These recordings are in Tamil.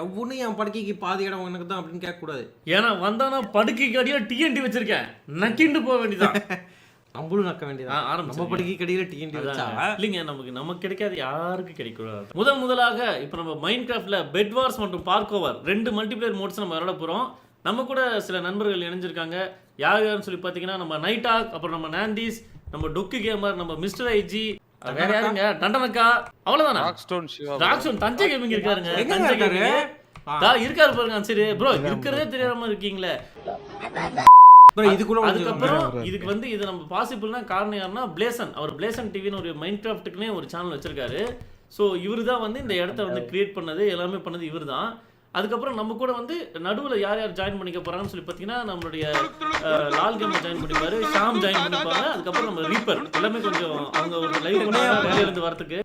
எவனும் என் படுக்கைக்கு பாதி இடம் உனக்கு தான் அப்படின்னு கேட்கக்கூடாது. ஏன்னா வந்தானா படுக்கைக்கு அடியில டிஎன்டி வச்சிருக்கேன். நக்கிண்டு போக வேண்டியதான் நம்மளும் நக்க வேண்டியதான் ஆரம்பிச்சிருங்க. நம்ம படுக்கைக்கு அடியில் டிஎன்டி வச்சா? இல்லைங்க நமக்கு நமக்கு கிடைக்காது யாருக்கு கிடைக்கூடாது முதல் முதலாக இப்போ நம்ம மைண்ட் கிராஃப்ட்ல பெட் வார்ஸ் மற்றும் பார்க் ஓவர் ரெண்டு மல்டிபிளேயர் மோட்ஸ் நம்ம விளையாட போறோம். நம்ம கூட சில நண்பர்கள் இணைஞ்சிருக்காங்க. யார் யாருன்னு சொல்லி பார்த்தீங்கன்னா நம்ம நைட் ஆக் அப்புறம் நம்ம நாண்டிஸ் நம்ம டொக்கு கேமர் நம்ம மிஸ்டர் ஐஜி வேற யாருங்க? டண்டனக்கா அவ்வளவுதானா? ராக்ஸ்டோன் சிவா ராக்ஸோன் தஞ்சை கேமிங் இருக்காருங்க. தஞ்சை இருக்காரு? தா பாருங்க சரி ப்ரோ இருக்கிறதே தெரியாம இருக்கீங்களே. அதுக்கப்புறம் இதுக்கு வந்து இது நம்ம பாசிபிள்னா காரணம் யாருன்னா பிளேசன் அவர் பிளேசன் டிவின்னு ஒரு மைண்ட் கிராஃப்ட்டுக்குனே ஒரு சேனல் வச்சிருக்காரு. ஸோ இவர் தான் வந்து இந்த இடத்த வந்து கிரியேட் பண்ணது எல்லாமே பண்ணது இவர் தான் அதுக்கப்புறம் நம்ம கூட வந்து நடுவில் யார் யார் ஜாயின் பண்ணிக்க போறாங்கன்னு சொல்லி பார்த்தீங்கன்னா நம்மளுடைய லால் கேம் ஜாயின் பண்ணிப்பாரு ஷாம் ஜாயின் பண்ணிப்பாங்க அதுக்கப்புறம் நம்ம ரீப்பர். எல்லாமே கொஞ்சம் அவங்க ஒரு லைவ் பண்ணாங்க இருந்து வரதுக்கு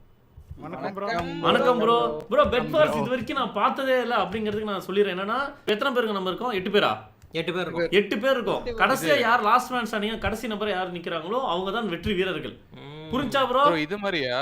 வணக்கம் ப்ரோ வணக்கம். ப்ரோ ப்ரோ பெட் ஃபார்ஸ் இது வரைக்கும் நான் பார்த்ததே இல்லை அப்படிங்கிறதுக்கு நான் சொல்லிடுறேன். என்னன்னா எத்தனை பேருக்கு நம்ம இருக்கோம்? எட்டு பேரா? எட்டு பேர் இருக்கும். எட்டு பேர் இருக்கும். கடைசியா யார் லாஸ்ட் மேன் அணியா கடைசி நம்பர் யார் நிக்கிறாங்களோ அவங்க தான் வெற்றி வீரர்கள். புரிஞ்சா ப்ரோ ப்ரோ இது மாதிரியா?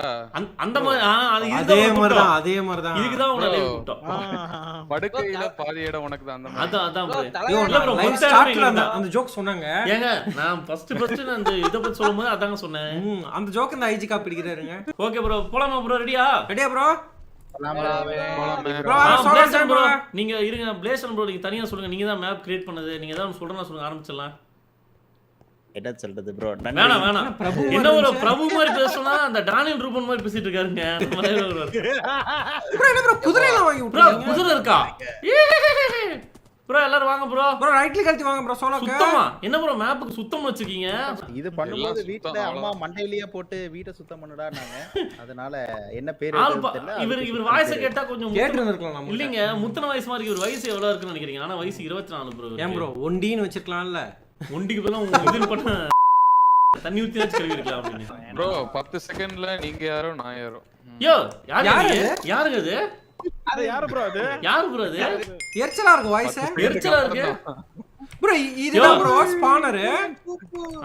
அந்த மாதிரி அது மாதிரி. தான் அதே மாதிரி தான் இதுக்கு தான் உங்களை கூப்பிட்டோம் படுக்கையில பாதி இடம் உனக்கு தான் அந்த மாதிரி. அதான் அதான் ப்ரோ இல்ல startல இடமே அந்த. அந்த ஜோக் சொன்னாங்க. ஏங்க நான் ஃபர்ஸ்ட் ஃபர்ஸ்ட் நான் இந்த இத பத்தி சொல்லும்போது அதாங்க சொன்னேன். அந்த ஜோக் இந்த ஐஜி காப்பி பிடிக்கிறாருங்க. ஓகே ப்ரோ போலாமா ப்ரோ ரெடியா ரெடியா ப்ரோ ப்ரோ. நீங்க இருங்க பிளேசன் ப்ரோ நீங்க தனியா சொல்லுங்க. நீங்க தான் மேப் கிரியேட் பண்ணது. நீங்க தான் சொல்றேன்னா சொல்லுங்க ஆரம்பிச்சிடலாம். என்ன சொல்றது ப்ரோ வேணாம் வேணாம். என்ன ஒரு பிரபு மாதிரி பேசணும்னா அந்த டானியல் ரூபன் மாதிரி பேசிட்டு இருக்காருங்க. குதிரையெல்லாம் வாங்கி ப்ரோ குதிரை இருக்கா? ப்ரோ எல்லாரும் வாங்க ப்ரோ ப்ரோ ரைட்ல கழட்டி வாங்க ப்ரோ சோலோக்கு சுத்தமா. என்ன ப்ரோ மேப்புக்கு சுத்தம் வச்சிருக்கீங்க? இது பண்ணும்போது வீட்ல அம்மா மண்டையிலேயே போட்டு வீட்டை சுத்தம் பண்ணுடா நாங்க அதனால என்ன பேர் இவர் இவர் வாய்ஸை. கேட்டா கொஞ்சம் இருந்திருக்கலாம் நம்ம இல்லைங்க முத்தன வயசு மாதிரி இவர் வயசு எவ்வளவு இருக்குன்னு நினைக்கிறீங்க? ஆனா வயசு இருபத்தி நாலு ப்ரோ ஏன் ப்ரோ ஒண்டின்னு வச்சிருக்கலாம்ல. ஒண்டிக்கு பதிலா உங்க இது பண்ண தண்ணி ஊத்தி வச்சு கழுவி இருக்கலாம் அப்படின்னு. ப்ரோ பத்து செகண்ட்ல நீங்க யாரோ நான் யாரோ. யோ யாரு? யாருங்க அது? அது யாரு ப்ரோ அது? யாரு ப்ரோ அது? எரிச்சலா இருக்கு வாய்ஸ் எரிச்சலா இருக்கு? ப்ரோ இதுதான் ப்ரோ ஸ்பானர்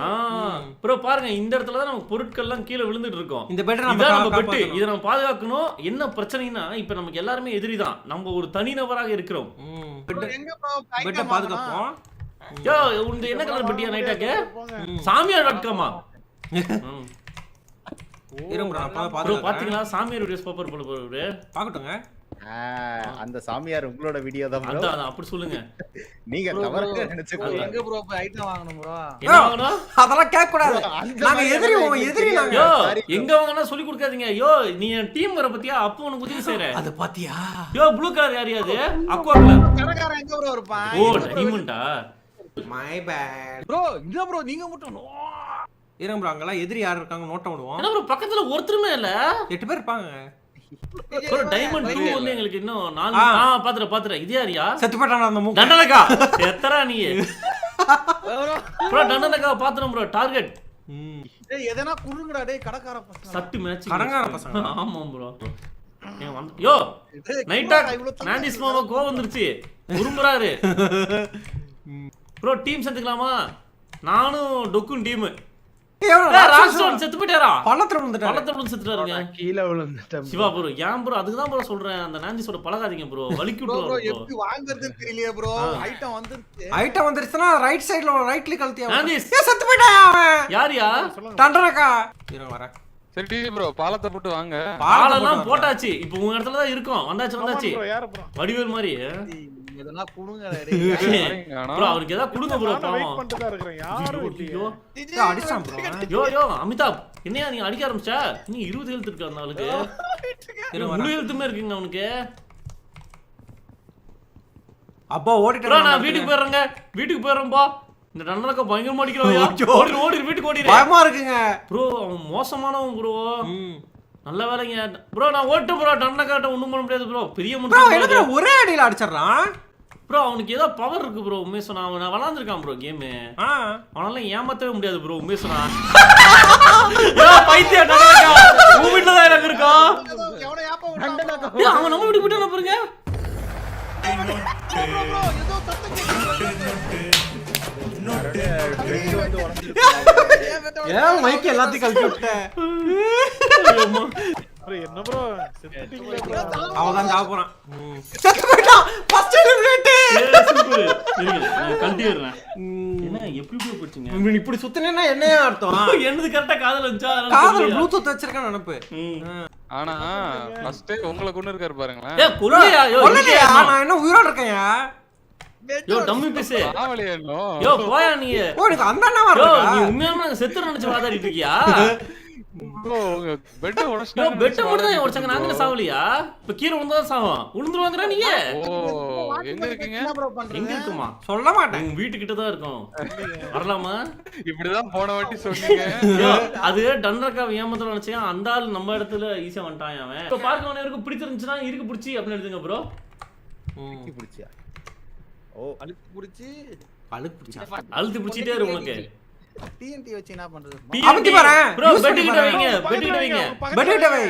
ஆ ப்ரோ பாருங்க இந்த இடத்துல தான் நமக்கு பொருட்கள்லாம் கீழே விழுந்துட்டு இருக்கோம். இந்த பெட்டர் நம்ம நம்ம பெட்டு. இதை நம்ம பாதுகாக்கணும். என்ன பிரச்சனைனா இப்ப நமக்கு எல்லாருமே எதிரி தான். நம்ம ஒரு தனிநபராக இருக்கிறோம். ம், பெட்ட பெட்டை பாதுகாப்போம். யோ உங்க என்ன கலர் பெட்டியா நைட்டாக்கு சாமியார் டாட் காமா ப்ரோ ப்ரோ பாத்தீங்களா? சாமியார் வீடியோஸ் பாப்பர் போல போறவரு பாக்கட்டுங்க. ஆ, அந்த சாமியார் உங்களோட வீடியோ தான் bro. அதான் அப்படி சொல்லுங்க. நீங்க எங்க ப்ரோ ஐட்டம் வாங்கணும் ப்ரோ என்ன வாங்கணும்? அதெல்லாம் கேட்க கூடாது நாங்க எதிரி உங்க எதிரி நாங்க. யோ. எங்க வாங்கினா சொல்லி கொடுக்காதீங்க. யோ நீ என் டீம் வர பத்தியா? அப்போ உனக்கு உதவி செய்யற. அது பாத்தியா? யோ ப்ளூ கலர் யார் அது அக்வா கலர் கடைக்காரன் எங்க ப்ரோ இருப்பான்? ஓ டைமண்டா மை பேட் ப்ரோ இல்ல ப்ரோ நீங்க மட்டும் no. இருங்க ப்ரோ அங்கெல்லாம் எதிரி யார் இருக்காங்க நோட்டம் விடுவோம். ப்ரோ பக்கத்துல ஒருத்தருமே இல்ல? எட்டு பேர் இருப்பாங்க. ப்ரோ டைமண்ட் டூ வந்து எங்களுக்கு இன்னும் நாலு ஆ. பாத்துற பாத்துற இது யாரியா செத்து போயிட்டான அந்த மூக்கு? தண்டனக்கா? எத்தரா நீ. ப்ரோ தண்டனக்கா பாத்துறோம் ப்ரோ டார்கெட் ம். டேய் எதனா குடுங்கடா டேய் கடைக்கார பசங்க. சட்டு மேட்ச். கடங்கார பசங்க. ஆமா ப்ரோ யோ நைட்டா நாண்டிஸ் மாமா கோவம் வந்துருச்சு. உருமுறாரு ப்ரோ டீம் சேர்த்துக்கலாமா நானும் டொக்கும் டீம் செத்து போயிட்டாரா பள்ளத்துல விழுந்துட்டாரு. பள்ளத்துல செத்துட்டாருங்க. கீழே விழுந்துட்டேன் சிவா ப்ரோ ஏன் ப்ரோ அதுக்கு தான் ப்ரோ சொல்றேன். அந்த நாண்டிஸோட பழகாதீங்க ப்ரோ வலிக்கி ப்ரோ. எப்படி வாங்குறதுன்னு தெரியலையே ப்ரோ. ஐட்டம் வந்துருச்சு. ஐட்டம் வந்துருச்சுன்னா ரைட் சைடுல ரைட் கிளிக் அழுத்தி நாண்டிஸ். ஏ செத்து போயிட்டான் அவன்? யாரியா? இருங்க வரேன். சரி ப்ரோ பாலத்தை போட்டு வாங்க. ஆளெல்லாம் போட்டாச்சு. இப்போ உங்க இடத்துல தான் இருக்கோம். வந்தாச்சு வந்தாச்சு. ப்ரோ யாரு ப்ரோ வடிவேல் மாதிரி. எதனா குடுங்க டேய். வரீங்க, ஆனா. ப்ரோ அவருக்கு ஏதாவது கொடுங்க ப்ரோ நானும் வெயிட் பாவம் பண்ணிட்டு தான் இருக்கிறேன். யாரும் ஐயோ இல்லையே. ஏய், அடிச்சான் ப்ரோ. யோ யோ அமிதாப் என்னையா நீ அடிக்க ஆரம்பிச்சா? நீ இருபது எழுத்து இருக்கு அந்த ஆளுக்கு. முழு. எழுத்துமே இருக்குங்க அவனுக்கு. அப்பா ப்ரோ ஓடிட்டான் நான் வீட்டுக்கு போயிடுறேங்க. வீட்டுக்கு போயிடுறேன்பா இந்த நண்டனக்கா பயங்கரமா அடிக்கிறாயா ஐயோ. ஓடி ஓடி வீட்டுக்கு ஓடிடு பயமா இருக்குங்க. ப்ரோ அவன் மோசமானவன் ப்ரோ. ம். நல்ல வேலைங்க. ப்ரோ நான் ஓட்டு ப்ரோ. டன்னக்காட்ட ஒண்ணும் பண்ண முடியாது ப்ரோ. பெரிய bro, ஒரே அடியில அடிச்சிடறான்? ப்ரோ அவனுக்கு ஏதோ பவர் இருக்கு ப்ரோ உண்மையை சொன்னா அவன் விளாண்டுருக்கான் ப்ரோ கேமு அவனால ஏமாத்தவே முடியாது ப்ரோ உண்மையை சொன்னா. பைத்தியம் உன் வீட்டுல தான் எனக்கு இருக்கோம் ஏய், அவன் நம்ம வீட்டுக்கு போயிட்டான பாருங்க. ஏன் வெட்ட ஏன் மைக் எல்லாத்தையும் கழட்டி விட்டேன் என்ன ப்ரோ செத்துட்டீங்களா bro? அவதான் சாவ போறான். ம். செத்து போயிட்டான் ஃபர்ஸ்ட் எலிமினேட் கண்டிடுறேன் என்ன எப்படி இப்படி போச்சுங்க? இப்படி சுத்தினேன்னா என்னையா அர்த்தம்? என்னது கரெக்டா காதல் வந்துச்சா காதல்? ப்ளூடூத் வச்சிருக்கேன் நினைப்பு. ஆனா ஃபர்ஸ்ட் உங்களை கொண்டு இருக்காரு பாருங்களேன். ஏ கொல்லையா நான் என்ன உயிரோட இருக்கேன்யா? யோ டம்மி பேசு. ஆவலியா யோ போயா நீ. ஓ எனக்கு அந்த அண்ணாவா இருக்கா? நீ உண்மையாலுமே செத்து நினைச்சு வாதாடிட்டு இருக்கியா? பெட்ட மட்டும் தான் உடைச்சாங்க. நாங்களே சாவலியா? இப்ப கீரை விழுந்தா சாவோம்? விழுந்துருவாங்கடா நீங்க எங்க இருக்கீங்க? என்ன ப்ரோ எங்க பண்றீங்க இருக்குமா? சொல்ல மாட்டேன். உங்க வீட்டுக்கிட்ட தான் இருக்கும் வரலாமா? இப்படிதான் போன வாட்டி சொன்னீங்க. யோ, அது டன்ரக்கா ஏமாத்தல நினைச்சேன். அந்த ஆள் நம்ம இடத்துல ஈஸியா வந்துட்டான் அவன். இப்ப பார்க்க அவனுக்கு பிடிச்சிருந்துச்சுன்னா இருக்கு பிடிச்சி அப்படின்னு எடுத்துங்க ப்ரோ. கட்டி பிடிச்சியா? ஓ அழுத்து புடிச்சு? அழுக்கு பிடிச்சா? அழுத்தி பிடிச்சிட்டே இருக்கு உனக்கு. டிஎன்டி வச்சு என்ன பண்றது? அமுத்தி பாரேன். ப்ரோ. பெட் கிட்ட. வைங்க பெட் கிட்ட வைங்க. பெட் கிட்ட வை.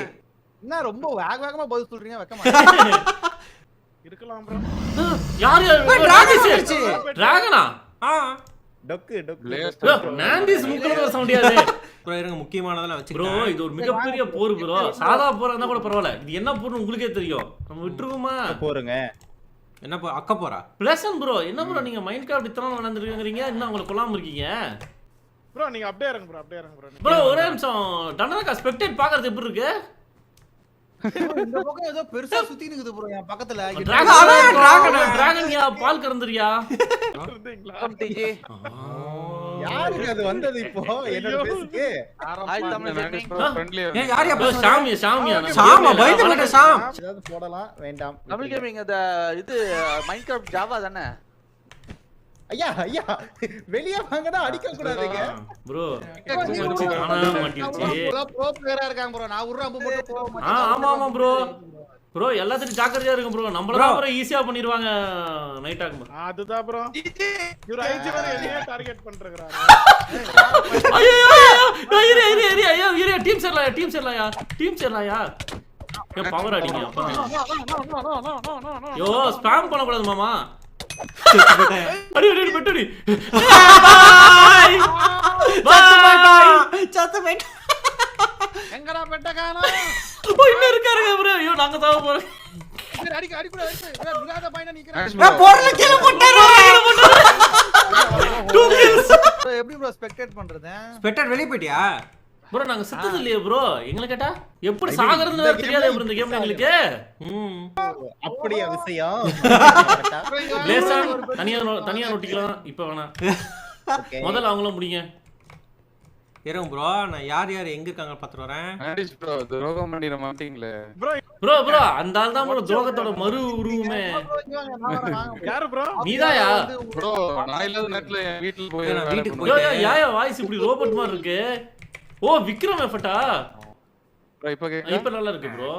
என்ன ரொம்ப வேக வேகமா பதில் சொல்றீங்க வெக்கமா? இருக்கலாம் bro. யார் யார்? வந்துருச்சு. டிராகனா ஆ. டொக்கு டொக்கு நாண்டிஸ் முக்கில வர முடியாது ப்ரோ இருங்க முக்கியமானதெல்லாம் ப்ரோ வச்சுக்கிறேன் இது ஒரு மிகப்பெரிய போர் ப்ரோ சாதா போரா இருந்தா கூட பரவாயில்ல. இது என்ன போர்னு உங்களுக்கே தெரியும். நம்ம விட்டுருவோமா? போருங்க. என்ன போ அக்க போறா? பிளசன் ப்ரோ என்ன ப்ரோ நீங்க மைண்ட் கிராஃப்ட் இத்தனை நடந்துருக்கீங்க இன்னும் உங்களை கொல்லாம இருக்கீங்க? Bro, நீங்க அப்படியே இருங்க bro, அப்படியே இருங்க bro. ப்ரோ ஒரே நிமிஷம். டனரக்கா ஸ்பெக்டேட் பாக்குறது எப்படி இருக்கு? இந்த பக்கம் ஏதோ பெருசா சுத்தி நிக்குது ப்ரோ என் பக்கத்துல. டிராகன். டிராகன் யா? பால் கறந்துறியா? யாருக்கு அது வந்தது இப்போ? என்னோட பேசுக்கு? யார் யா ப்ரோ பேசுறது? சாமியா சாமா பயந்து சாம் ஏதாவது போடலாம்? வேண்டாம். தமிழ் கேமிங் அந்த இது மைண்ட் கிராஃப்ட் ஜாவா தானே? ஐயா ஐயா வெளியே வாங்கடா அடிக்க கூடாதுங்க ப்ரோ வச்சு காணாம ப்ரோ பிளேயரா இருக்காங்க ப்ரோ நான் உருற அம்பு மட்டும் போக ஆ ஆமா ஆமா ப்ரோ ப்ரோ எல்லாத்துக்கும் ஜாக்கிரதையா இருக்கும் ப்ரோ நம்மள தான் ப்ரோ ஈஸியா பண்ணிடுவாங்க நைட் ஆகும் அதுதான். இவரு வேற என்னையே target பண்ணிருக்காரு. ஐயோ ஐயோ ஐயோ ஐயோ ஐயோ ஐயோ டீம் சேரலாயா டீம் சேரலாயா டீம் சேரலாயா ஏன் பவர் அடிங்க யோ ஸ்பாம் பண்ண கூடாது மாமா அடி அடி அடி பெட்டடி சத்து பாய் போயிட்டான் சத்து போயிட்டான் எங்கடா பெட்டகானா ஓ இன்னும் இருக்காருங்க ப்ரோ. ஐயோ நாங்க தாவ போறோம். அடிக்க அடி கூட அடிச்சு விடாத பையனா நிக்கிறேன். கீழே போட்டாரு Bro, எப்படி ப்ரோ ஸ்பெக்டேட் பண்றது? ஸ்பெட்டர் வெளிய போயிட்டியா? ப்ரோ நாங்க செத்தது இல்லையே ப்ரோ எங்களை கேட்டா எப்படி சாகுறதுன்னு வேற தெரியாதே ப்ரோ இந்த கேம் எங்களுக்கு ம் அப்படியா விஷயம் லேசா தனியா தனியா நொட்டிக்கலாம் இப்ப வேணாம். முதல்ல அவங்களும் முடிங்க இருங்க ப்ரோ நான் யார் யார் எங்க இருக்காங்க பார்த்துட்டு வரேன் ஆண்டிஸ் ப்ரோ துரோகம் பண்ணிட மாட்டீங்களே bro, ப்ரோ ப்ரோ அந்த ஆள் தான் ப்ரோ துரோகத்தோட மறு உருவமே யாரு bro? நீதாயா ப்ரோ நான் இல்லாத நேரத்துல என் வீட்டுல போய் வீட்டுக்கு யோ பண்ணுவேன். யோ யாயா வாய்ஸ் இப்படி ரோபோட் மாதிரி இருக்கு ஓ விக்ரம் எஃபட்டா bro, இப்ப கேக்குதா? இப்ப நல்லா இருக்கு ப்ரோ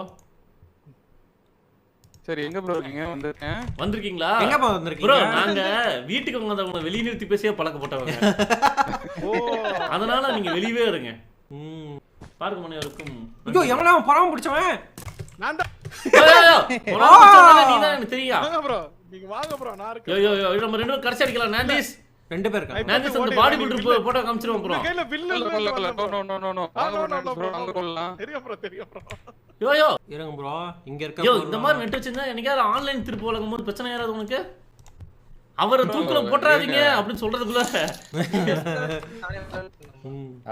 சரி எங்க ப்ரோ இருக்கீங்க? வந்திருக்கேன். வந்திருக்கீங்களா? எங்க ப்ரோ வந்திருக்கீங்க? நாங்க வீட்டுக்கு வந்தவங்க வெளிய நிறுத்தி பேசியே பழக்கப்பட்டவங்க. ஓ, அதனால நீங்க வெளியவே இருங்க. ம். பார்க்க மணி இருக்கும் ஐயோ எவனா அவன் பராம பிடிச்சவன்? நான் தான். நீதான் எனக்கு தெரியா வாங்க bro. நீங்க வாங்க bro, நான் இருக்கேன். யோ யோ யோ நம்ம ரெண்டு பேரும் கடைசி அடிக்கலாம் நாண்டிஸ் ரெண்டு பேர் இருக்காங்க. அந்த பாடி பில்டர் போட்டோ காமிச்சிருவோம் ப்ரோ கையில இல்ல வாங்க. அங்க கொள்ளலாம். தெரியும் bro, தெரியும் bro. யோ யோ. இருங்க ப்ரோ இங்க இருக்க யோ இந்த மாதிரி நெட் வச்சிருந்தா என்னைக்காவது ஆன்லைன் திருப்பு வழங்கும் போது பிரச்சனை யாராவது உனக்கு? அவரை தூக்குல போட்டுறாதீங்க அப்படின்னு சொல்றதுக்குள்ள.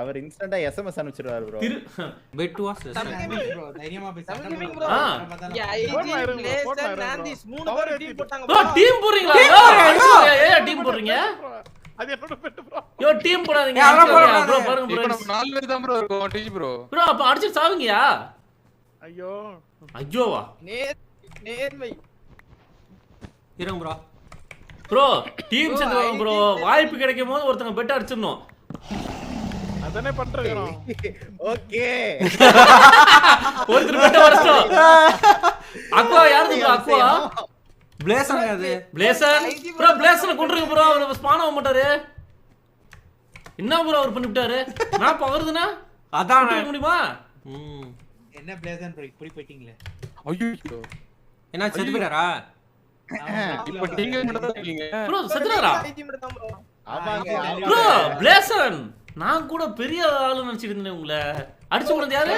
அவர் இன்ஸ்டன்டா எஸ்எம்எஸ் அனுப்பிச்சிருவாரு ப்ரோ திரு பெட் வாஸ் டீம் போடுறீங்களா? Team போடுறீங்களா? ஏ டீம் போடுறீங்க? bro, அது என்னோட. யோ டீம் போடாதீங்க. ஏய். ப்ரோ பாருங்க ப்ரோ நம்ம நாலு பேர் தான் bro இருக்கோம், டீச் bro. ப்ரோ அப்ப அடிச்சு சாவுங்கயா? ஐயோ. ஐயோவா? நேர் நேர்மை. இருங்க ப்ரோ ப்ரோ டீம் சேர்ந்து ப்ரோ வாய்ப்பு கிடைக்கும் போது ஒருத்தங்க பெட் அடிச்சிடணும். அதானே பண்றோம் ஓகே. ஒருத்தர் பெட் அடிச்சிட்டோம். அக்வா யாரு ப்ரோ அக்வா? பிளேசர் அது. பிளேசன் ப்ரோ பிளேசனை கொண்டுருங்க ப்ரோ அவர் ஸ்பான் ஆக மாட்டாரு. என்ன ப்ரோ அவர் பண்ணிவிட்டாரு? மேப் வருதுன்னா அதான் முடியுமா? என்ன பிளேசர் ப்ரோ இப்படி போயிட்டீங்களே. ஐயோ. என்ன செத்து போயிட்டாரா? இப்ப நீங்க மட்டும் தான் இருக்கீங்க. ப்ரோ செத்துறாரா ஆமாங்க ப்ரோ பிளேசன் நான் கூட பெரிய ஆளு நினைச்சிட்டு இருந்தேன் உங்களை. அடிச்சு போனது யாரு.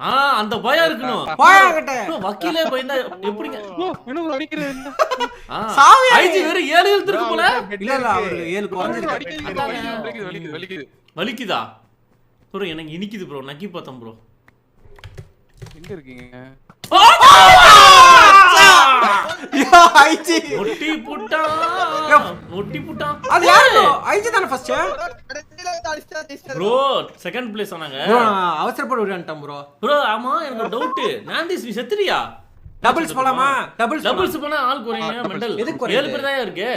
ஆ, அந்த பயம் இருக்கணும். bro, வக்கீலே பயந்தா எப்படிங்க? என்ன bro அடிக்கிறது என்ன? சாவியா? IG வெறும் ஏழு எழுத்து இருக்கு போல. இல்ல இல்ல அவரு ஏழு குறைஞ்சிருக்கு. வலிக்குதா? ப்ரோ எனக்கு இனிக்குது ப்ரோ நக்கி பார்த்தேன் ப்ரோ எங்க இருக்கீங்க? ஐஜி ஒட்டி புட்டா. அது யாரு ஐஜி தானே ஃபர்ஸ்ட் ப்ரோ செகண்ட் பிளேஸ் ஆனாங்க. ப்ரோ அவசரப்பட்டு ப்ரோ ப்ரோ ஆமா எனக்கு டவுட் நான்டிஸ் நீ செத்துறியா டபுள்ஸ் போலாமா? டபுள்ஸ் டபுள்ஸ் பண்ணா ஆள் doubles. மெண்டல். எதுக்கு? ஏழு பேர் தான் இருக்கு.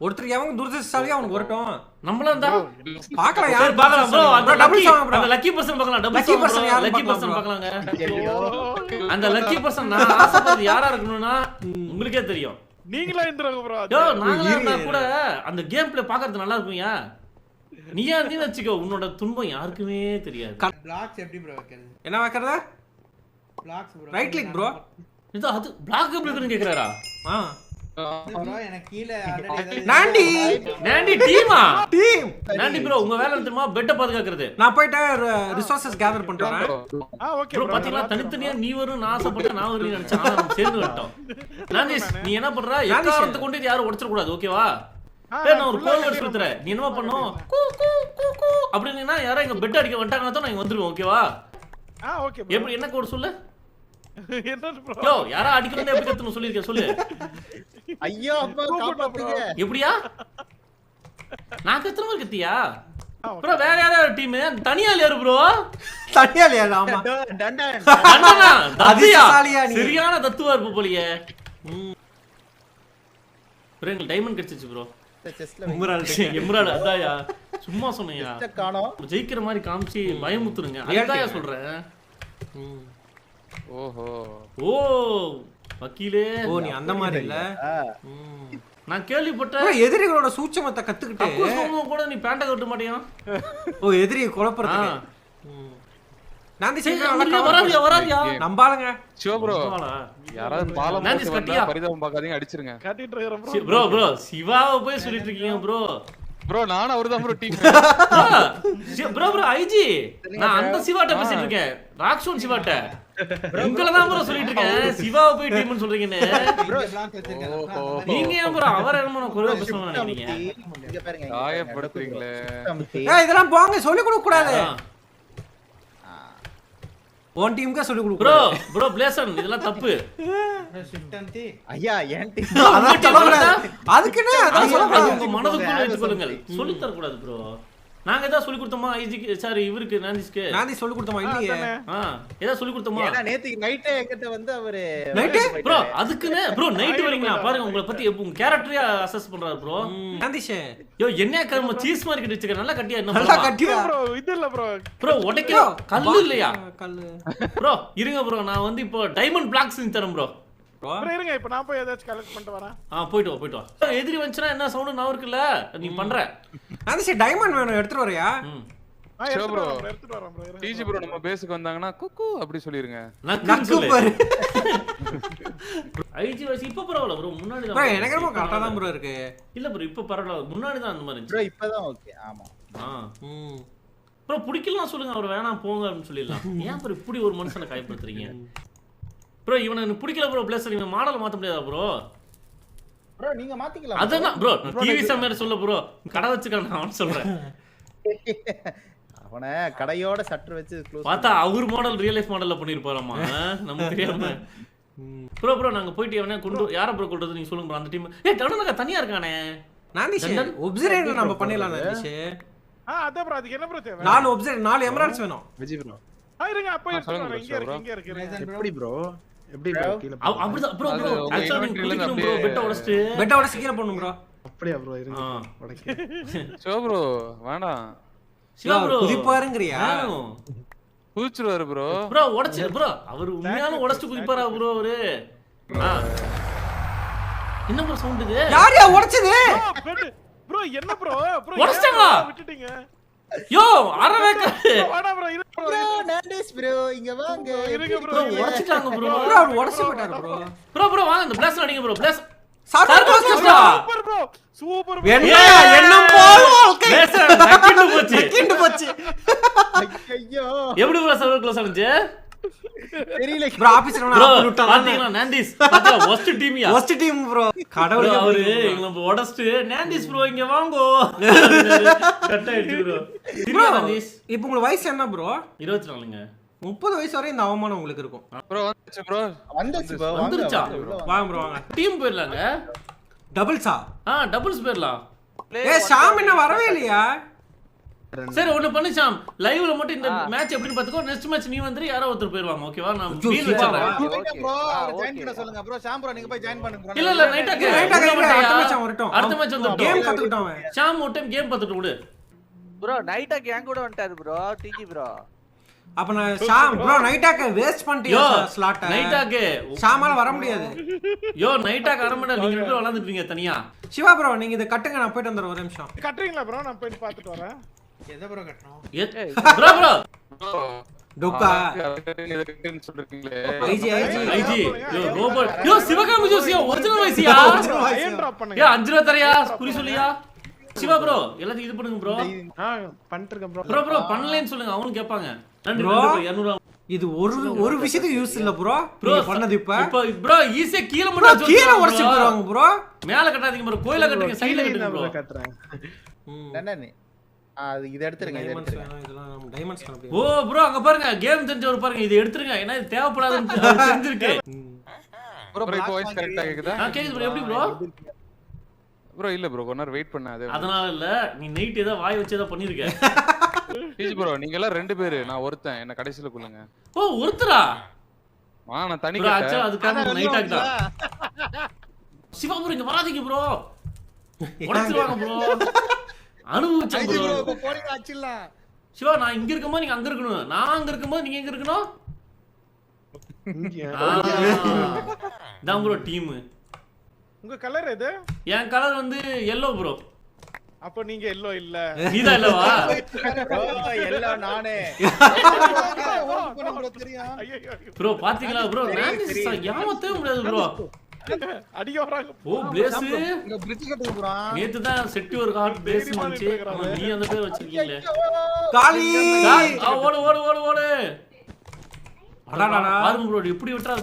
ஒருத்தருக்கு எவன் துரதிருஷ்டசாலியா அவனுக்கு வரட்டும். நம்மளும் தான். பார்க்கலாம் யார் பார்க்கலாம் ப்ரோ அந்த லக்கி ப்ரோ அந்த லக்கி பர்சன் பார்க்கலாம் டபுள்ஸ் Lucky person யாருன்னு லக்கி பர்சன். பார்க்கலாங்க. அந்த லக்கி பர்சன் நான் ஆசைப்படுறது யாரா இருக்கணும்னா உங்களுக்கே தெரியும். நீங்களா இந்திரங்க ப்ரோ யோ நாங்களா இருந்தா கூட அந்த கேம் பிளே பார்க்கறது நல்லா இருக்கும்யா? நீயா இருந்தீன்னு வச்சுக்கோ உன்னோட துன்பம் யாருக்குமே தெரியாது. Blocks எப்படி bro வைக்கிறது? என்ன வைக்கிறதா? Blocks bro. Right click bro. இது அது பிளாக் எப்படி இருக்குன்னு கேக்குறாரா? ஆ. நாண்டி நாண்டி டீமா? டீம்! நாண்டி ப்ரோ உங்க வேலை என்ன தெரியுமா பெட்ட பாதுகாக்கிறது. நான் போயிட்டு ரிசோர்சஸ் கேதர் வரேன். ஆ ஓகே ப்ரோ பாத்தீங்களா? தனித்தனியா நீ வரும் நான் ஆசைப்பட்டு நான் நினைச்சேன். ஆனா சேர்ந்து வந்துட்டோம். நாந்தேஷ் நீ என்ன பண்ற? எக்காரணத்தை கொண்டு யாரும் உடைச்சிட கூடாது ஓகேவா ஏய் நான் ஒரு கோல் வச்சு கொடுத்துறேன் நீ என்ன பண்ணும் கூ கூ கூ கூ. அப்படின்னா யாரோ எங்க பெட் அடிக்க வந்துட்டாங்கன்னா தான் நான் வந்துருவேன் ஓகேவா ஆ ஓகே எப்படி என்ன கோட் சொல்லு? யோ யாரா அடிக்கணும் எப்படி கத்தணும் சொல்லிருக்கேன் சொல்லு. ஐயோ அப்பா காப்பாத்துங்க. எப்படியா? நான் கத்துற மாதிரி கத்தியா ப்ரோ வேற யாராவது டீம் தனியா இல்லையா ப்ரோ தனியா இல்லையா ஆமா. டண்டன் அண்ணா தத்தியா அதிர்ஷ்டசாலியா நீ. சரியான தத்துவா இருப்பு போலியே. ப்ரோ எங்களுக்கு டைமண்ட் கிடைச்சிச்சு ப்ரோ அதாயா சும்மா சொன்னையா ஜெயிக்கிற மாதிரி காமிச்சு பயமுத்துருங்க. சொல்றேன். ம். ஓஹோ. ஓ வக்கீலே. ஓ நீ அந்த மாதிரி இல்ல. நான் கேள்விப்பட்டேன். எதிரிகளோட சூட்சமத்தை கத்துக்கிட்டு. கக்கூஸ் வாங்கும்போது கூட நீ பேண்ட கட்ட மாட்டியா? ஓ எதிரியை ஆ. குழப்பறதுக்கு ம். நாந்தி வராதியா வராதியா? நம்பாளுங்க. சிவ ப்ரோ வாடா. யாராவது பாலம் போட்டு கட்டியா? வந்தா பரிதாபம் பார்க்காதீங்க அடிச்சிருங்க. கட்டிட்டு இருக்கிறேன் சி- ப்ரோ ப்ரோ சிவாவை போய் சொல்லிட்டு இருக்கீங்க ப்ரோ ப்ரோ நானும் அவர்தான் bro team bro bro IG. நான் அந்த சிவாட்ட பேசிட்டு இருக்கேன். ராக்ஷோன் சிவாட்ட. உங்களை தான் ப்ரோ சொல்லிட்டு இருக்கேன் சிவாவை போய் டீம்னு சொல்றீங்கன்னு. இங்க blocks வச்சிருக்கேன். ஓஹோ. அந்த மாதிரி நீங்க ஏன் ப்ரோ அவர் என்னமோ நான் குறைவா பேசணும்னு நினைக்கிறீங்க? இங்க பாருங்க இங்க காயப்படுத்துறீங்களே. பாருங்க. அமுத்தி. ஏய் இதெல்லாம் போங்க சொல்லி கொடுக்க கூடாது. உன் டீமுக்கே சொல்லி கொடுக்க ப்ரோ கூடாது. ப்ரோ பிளேசன் இதெல்லாம் தப்பு. Bro, shift அமுத்தி, ஐயா ஏன் டீம் அதான் சொல்லக்கூடாது. அதுக்குன்னு அதான் அது சொல்லக்கூடாது. உங்க மனதுக்குள்ள வச்சுக்கொள்ளுங்கள். சொல்லி தர கூடாது ப்ரோ நாங்க ஏதாவது சொல்லி கொடுத்தோமா? ஐஜிக்கு சாரி இவருக்கு நாந்திஸ்க்கு? நாந்தி சொல்லி கொடுத்தோமா? இல்லையே. ஆ ஏதாவது சொல்லி கொடுத்தோமா? ஏன்னா நேத்துக்கு நைட்டே என்கிட்ட வந்து அவரு Night? ப்ரோ அதுக்குன்னு ப்ரோ நைட் வரீங்களா? பாருங்க உங்களை பத்தி எப்ப உங்க கேரக்டரே அசஸ் பண்றாரு ப்ரோ நாந்திஷே யோ என்ன கர்ம சீஸ் மாதிரி கட்டி வச்சுக்க நல்லா கட்டியா? என்ன நல்லா? கட்டியா ப்ரோ இது இல்ல ப்ரோ ப்ரோ உடைக்க கல்லு இல்லையா? கல்லு. ப்ரோ இருங்க ப்ரோ நான் வந்து இப்போ டைமண்ட் பிளாக்ஸ் தரேன் ப்ரோ இருங்க இப்போ நான் போய் ஏதாச்சும் கலெக்ட் பண்ணிட்டு வரேன். ஆ போயிட்டு வா போயிட்டு வா. எதிரி என்ன சவுண்டு நான் இருக்குல்ல? நீ பண்ற. நாந்திஷே டைமண்ட் வேணும் எடுத்துட்டு வரையா? ப்ரோ டிஜி ப்ரோ நம்ம பேஸுக்கு வந்தாங்கன்னா குக்கு அப்படி சொல்லிருங்க. நக்கு பாரு. ஐஜி இப்போ பரவாயில்ல ப்ரோ முன்னாடி தான். எனக்கு ரொம்ப இப்ப கரெக்டா தான். ப்ரோ இருக்கு. இல்ல ப்ரோ இப்போ பரவாயில்ல. முன்னாடி தான் அந்த மாதிரி ப்ரோ இப்பதான் ஓகே ஆமா. ஆ. ம். ப்ரோ பிடிக்கலாம் சொல்லுங்க அவர் வேணாம் போங்க அப்படின்னு சொல்லிடலாம். ஏன் ப்ரோ இப்படி ஒரு மனுஷனை காயப்படுத்துறீங்க? ப்ரோ இவனை எனக்கு பிடிக்கல ப்ரோ பிளேஸ் இவன் மாடலை மாத்த முடியாதா ப்ரோ ப்ரோ நீங்க மாத்திக்கலாம். அதான் ப்ரோ டிவி சமையல் சொல்ல ப்ரோ கடை வச்சுக்கான அவன் சொல்றேன். அவனை கடையோட சட்டர் வச்சு க்ளோஸ் பார்த்தா அவர் மாடல் ரியல் லைஃப் மாடல்ல பண்ணிருப்பாராமா நமக்கு தெரியாம. ப்ரோ ப்ரோ நாங்க போயிட்டு எவனே கொண்டு யாரை ப்ரோ கொண்டு நீங்க சொல்லுங்க bro. அந்த டீம் ஏய் தடனக்கா தனியா இருக்கானே? நாந்திஷே ஜென்ரல்? ஒப்சரேட்டர் நம்ம பண்ணிடலாம் நாந்திஷே ஆ அதான் ப்ரோ அதுக்கு என்ன ப்ரோ தேவை? நாலு ஒப்சரேட் நாலு எமரால்ட்ஸ் வேணும். விஜய் ப்ரோ ஆ இருங்க அப்போ இங்க இருக்கு bro. இங்க இருக்கு. எப்படி ப்ரோ எப்படி கீழ அவ- அப்படிதான் ப்ரோ ப்ரோ அது உங்க ஆக்சுவலா நீங்க inventory ல குதிக்கணும் ப்ரோ அப்படியே- பெட்ட உடைச்சிட்டு. பெட்டோட சீக்கிரம் பண்ணும் ப்ரோ அப்படியா ப்ரோ இருங்க. ஆ. உடைக்க. சிவ ப்ரோ வேண்டாம் சிவா ப்ரோ குதிப்பாருங்கிறியா? குதிச்சிருவாரு ப்ரோ ப்ரோ உடைச்சு ப்ரோ அவர் உண்மையான உடைச்சு குதிப்பாரா ப்ரோ அவரு. என்ன ப்ரோ சவுண்ட் இது? யார் யா உடைச்சது? ப்ரோ என்ன ப்ரோ ப்ரோ? விட்டுட்டீங்க? Yo bro. ப்ரோ இங்க வாங்க. இருங்க ப்ரோ? உடைச்சிட்டாங்க ப்ரோ ப்ரோ அவர் உடைச்சு ப்ரோ ப்ரோ ப்ரோ வாங்க இந்த பிளேஸ் அடிங்க bro place super bro super என்ன போல் நக்கிட்டு போச்சு. கிண்டு போச்சு. ஐயோ எப்படி ப்ரோ சர்வர் க்ளோஸ் ஆனிச்சு தெரியல ப்ரோ ஆபீஸ்ல ப்ரோ நான் விட்டான் பாத்தீங்களா? நாண்டிஸ் பாத்தீங்களா ஒஸ்ட் டீமியா ஃபர்ஸ்ட் டீம் ப்ரோ கடவுளே அவரு எங்களை உடச்சிட்டு நாண்டிஸ் ப்ரோ இங்க வாங்கோ. கட் ஆயிடுச்சு ப்ரோ ப்ரோ நாண்டிஸ் இப்போ உங்களுக்கு வயசு என்ன ப்ரோ இருபத்தி நாலுங்க முப்பது வயசு வரை இந்த அவமானம் உங்களுக்கு இருக்கும். ப்ரோ வந்துச்சு ப்ரோ வந்துருச்சு bro, வாங்க, வந்துருச்சா? வாங்க, ப்ரோ வாங்க. டீம் போயிடலாங்க. டபுள்ஸா ஆ? டபுள்ஸ் போயிடலாம். ஏ ஷாம் என்ன வரவே இல்லையா? சரி ஒண்ணு பண்ணு சாம் லைவ்ல மட்டும் இந்த மேட்ச் எப்படின்னு பாத்துக்கோ நெக்ஸ்ட் மேட்ச் நீ வந்து யாரோ ஒருத்தர் போயிருவாங்க ஓகேவா நான் வீல் join பண்ண சொல்லுங்க bro. ஷாம் bro, நீங்க போய் join பண்ணுங்க. இல்ல இல்ல நைட் ஆக்கு ஆக்கு அடுத்த அவன் வரட்டும். அடுத்த மேட்ச் வந்து கேம் கத்துக்கிட்டான் அவன். ஷாம் ஒரு டைம் கேம் பார்த்துட்டு விடு. ப்ரோ நைட்டா கேங் கூட வந்துட்டாரு ப்ரோ டிஜி ப்ரோ அப்ப நான் ஷாம் ப்ரோ நைட்டாக்க வேஸ்ட் யோ பண்ணிட்டியா ஸ்லாட் நைட் ஆக்கு ஷாமால வர முடியாது. யோ நைட் ஆக்கு அரை மணி நேரம் நீங்க ரெண்டு விளாண்டுட்டு தனியா. சிவா ப்ரோ நீங்க இதை கட்டுங்க நான் போயிட்டு வந்துடுறேன் ஒரு நிமிஷம். கட்டுறீங்களா ப்ரோ நான் போய் பார்த்துட்டு வரேன். எதை ப்ரோ கட்டணும்? ப்ரோ ப்ரோ ப்ரோ டொக்கா சொல்றீங்களே ஐஜி ஐஜி. ஐஜி யோ ரோபோட் யோ சிவகாமி ஜோசியா ஒரிஜினல் வயசியா அயன் டிராப் யோ பண்ணுங்க. அஞ்சு ரூபா தரையா குறி சொல்லியா? சிவா ப்ரோ எல்லாத்தையும் இது பண்ணுங்க ப்ரோ ஆ பண்ணிட்டு இருக்கேன் ப்ரோ ப்ரோ ப்ரோ பண்ணலன்னு சொல்லுங்க. அவங்களும் கேட்பாங்க. நன்றி Bro. நன்றி bro, 200 இது ஒரு ஒரு விஷயத்துக்கு யூஸ் இல்ல ப்ரோ ப்ரோ ப்ரோ பண்ணது இப்ப. இப்போ ப்ரோ ஈஸியா கீழ மட்டும் கீழே உடைச்சு போறாங்க ப்ரோ மேல கட்டாதீங்க ப்ரோ கோயில கட்டுங்க சைடுல கட்டுங்க ப்ரோ கட்டுறேன். என்ன அது இதை எடுத்துருங்க, இதை எடுத்துருங்க. ஓ ப்ரோ அங்க பாருங்க கேம் தெரிஞ்சவர் பாருங்க இது எடுத்துருங்க. ஏன்னா இது தேவைப்படாதுன்னு தெரிஞ்சிருக்கு. ப்ரோ இப்போ வாய்ஸ் கரெக்ட்டா கேக்குதா? ஆ கேக்குது ப்ரோ எப்படி ப்ரோ ப்ரோ இல்ல ப்ரோ கொஞ்ச நேரம் வெயிட் பண்ண அதே அதனால இல்ல நீ நைட் ஏதோ வாய் வச்சு ஏதோ பண்ணிருக்க. பிஜி ப்ரோ நீங்க எல்லாம் ரெண்டு பேரு நான் ஒருத்தன் என்ன கடைசில கொள்ளுங்க ஓ ஒருத்தரா? வா நான் தனி ப்ரோ ஆக்சுவலா அதுக்காக நைட் வெளில ஆக் தான். சிவா ப்ரோ இங்க வராதீங்க ப்ரோ உடைச்சிருவாங்க ப்ரோ அனுபவிச்சேன். சிவா நான் இங்க இருக்கும்போது நீங்க அங்க இருக்கணும். நான் அங்க இருக்கும்போது நீங்க எங்க இருக்கணும்? இங்க. தான் ப்ரோ டீம் உங்க கலர் எது? என் கலர் வந்து எல்லோ ப்ரோ அப்ப நீங்க எல்லோ இல்ல. நீதான் இல்லவா நானே. ஐயோ ப்ரோ பாத்தீங்களா ப்ரோ ஏமாத்தவே முடியாது ப்ரோ அடிக்க வராங்க ஓ பிளேஸ் இங்க bridge கட்டுங்க bro. நேத்து தான் செட்டி ஒரு ஹார்ட் பிளேஸ் வந்துச்சு. நீ அந்த பேர் வச்சிருக்கீங்களே. காளி! ஓடு ஓடு ஓடு ஓடு. அடாடாடா. பாருங்க ப்ரோ எப்படி விட்டா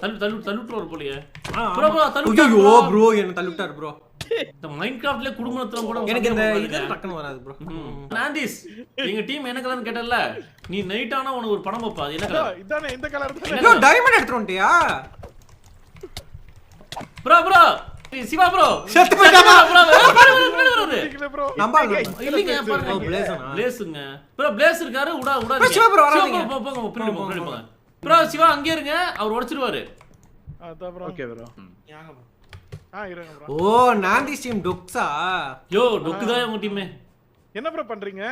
தள்ளு தள்ளு தள்ளுட்டுவார் போலயே. ஆ, ப்ரோ ப்ரோ தள்ளு ஐயோ ப்ரோ என்ன தள்ளிவிட்டாரு ப்ரோ இந்த மைண்ட் கிராஃப்ட்ல குடும்பத்துல கூட எனக்கு இந்த இது. டக்குன்னு வராது ப்ரோ நாந்திஸ் எங்க டீம் என்ன கலர்னு கேட்டல நீ நைட் ஆனா உனக்கு ஒரு படம் வைப்பா அது என்ன கலர் இதானே இந்த கலர் ஐயோ டைமண்ட் வந்துட்டியா? ப்ரோ ப்ரோ சிவா ப்ரோ செத்து போயிட்டானா? ப்ரோ ப்ரோ ப்ரோ இல்லைங்க பாருங்க? பிளேஸுங்க ப்ரோ பிளேஸ் இருக்காரு. உடா உடா. ப்ரோ, சிவா bro வராதீங்க. போங்க. போங்க பின்னாடி போங்க பின்னாடி போங்க. ப்ரோ சிவா அங்கே இருங்க. அவர் உடைச்சிருவாரு. அதான் ப்ரோ Okay bro. யாங்க ப்ரோ ஓ நாந்தி டீம் டுக்ஸா? யோ டொக்கு தான் உங்க டீமே. என்ன ப்ரோ பண்றீங்க?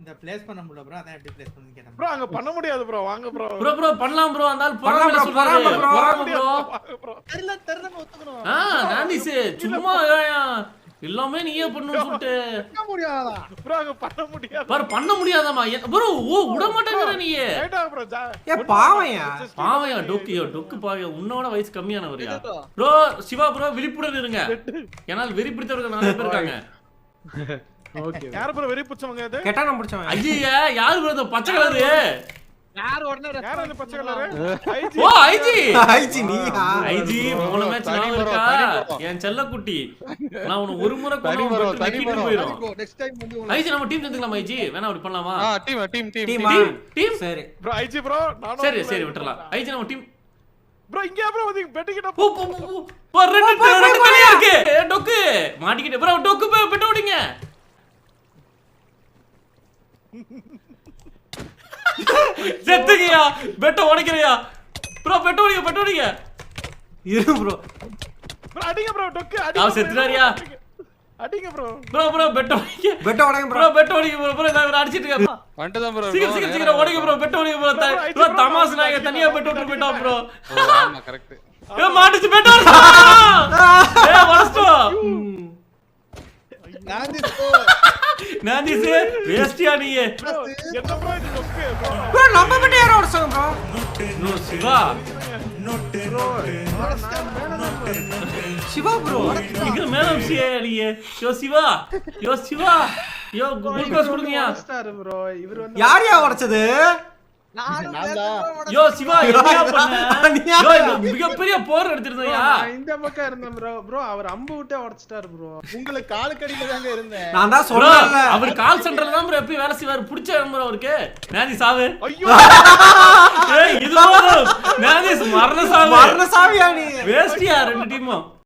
இந்த place பண்ண முடியல bro அதான் எப்படி place பண்ணுன்னு கேட்டேன். ப்ரோ அங்க பண்ண முடியாது ப்ரோ வாங்க ப்ரோ ப்ரோ ப்ரோ பண்ணலாம் ப்ரோ அந்த ஆள் bro, சொல்றாரு. பொறாமை. பொறாமை ப்ரோ வாங்க ப்ரோ தெரியல, தெரியலன்னு ஒத்துக்கணும். ஆ நாந்திஸ் சும்மா? எல்லாமே நீயே பண்ணணும்னு சொல்லிட்டு. பண்ண முடியாதா? ப்ரோ அங்க பண்ண முடியாது. பாரு பண்ண முடியாதாமா ப்ரோ ஓ விட மாட்டேங்கிற நீ ரைட்டா ப்ரோ ஏ பாவையா? பாவையா டொக்கு யோ டொக்கு பாவையா. உன்னோட வயசு கம்மியானவரியா ப்ரோ சிவா ப்ரோ விழிப்புடன் இருங்க. ஏன்னா வெறி பிடித்தவர்கள் நிறைய பேர் இருக்காங்க. யார் ப்ரோ வெறி புச்சவங்க அது கெட்டா ஐயா யாரு ப்ரோ பச்சை கலரு யார் உடனே யார் response அந்த பச்சை colour IG oh IG. IG நீயா? ஐஜி போன மேட்ச் நான் இருக்கா. என் செல்லக்குட்டி. நான் உனக்கு ஒரு முறை தனி கொண்டு வந்து ஐஜி நம்ம டீம் சேர்ந்துக்கலாம் ஐஜி. வேணா அப்படி பண்ணலாமா? ஆ டீம் டீம் டீம் டீமா டீம் டீம் சரி. ப்ரோ ஐஜி ப்ரோ சரி சரி விட்டுறலாம். ஐஜி நம்ம டீம் ப்ரோ இங்க ப்ரோ வந்து பெட்டிக்கிட்ட போ போ போ, ரெண்டு ரெண்டு தலையா இருக்கு. ஏ, டொக்கு. மாட்டிக்கிட்டு ப்ரோ டொக்கு பெட்ட விடுங்க செத்துக்கியா பெட்ட உடைக்கிறியா? ப்ரோ பெட்ட உடைங்க பெட்ட உடைங்க. இரு ப்ரோ ப்ரோ அடிங்க ப்ரோ டொக்கு அவன் அடிங்க செத்துறாரியா? அடிங்க. ப்ரோ ப்ரோ ப்ரோ பெட்ட உடைங்க. பெட்ட உடைங்க ப்ரோ ப்ரோ பெட்ட உடைங்க ப்ரோ ப்ரோ நான் அடிச்சிட்டு இருக்கேன் வந்துட்டு தான் ப்ரோ சீக்கிரம் சீக்கிரம் சீக்கிரம் உடைங்க ப்ரோ பெட்ட உடைங்க ப்ரோ ப்ரோ தமாஸ் அடிக்கிறேன், தனியா பெட்ட விட்டு. போயிட்டான் ப்ரோ ஆமா கரெக்ட் ஏ மாட்டிச்சு பெட்ட ஏ வடஸ்டோம் இது டொக்கு bro? ப்ரோ நம்ம மட்டும் யாரோ உடைச்சாங்க bro. No Siva Siva bro. இங்க மேல விஷய நீங்க யோ சிவா. யோ சிவா. யோ குளுக்கோஸ் கொடுங்கயா. ப்ரோ. இவர் வந்து யார் யா உடைச்சது? யோ சிவா என்னையா பண்ண? நீயா? யோ இந்த மிகப்பெரிய போர் எடுத்திருந்தயா நான் இந்த பக்கம் இருந்தேன் ப்ரோ. ப்ரோ அவர் அம்பு விட்டே உடைச்சிட்டாரு ப்ரோ. உங்களுக்கு காலுக்கடியில தாங்க இருந்தேன். நான் தான் சொல்றேன்ல அவர் கால் சென்டர்ல தான் ப்ரோ எப்பயும் வேலை செய்வாரு. பிடிச்ச ப்ரோ அவருக்கு. மேதி சாவு. ஐயோ. ஏய் இது மரண சாவு. மரண சாவியா நீ? வேஸ்டியா ரெண்டு டீமும்.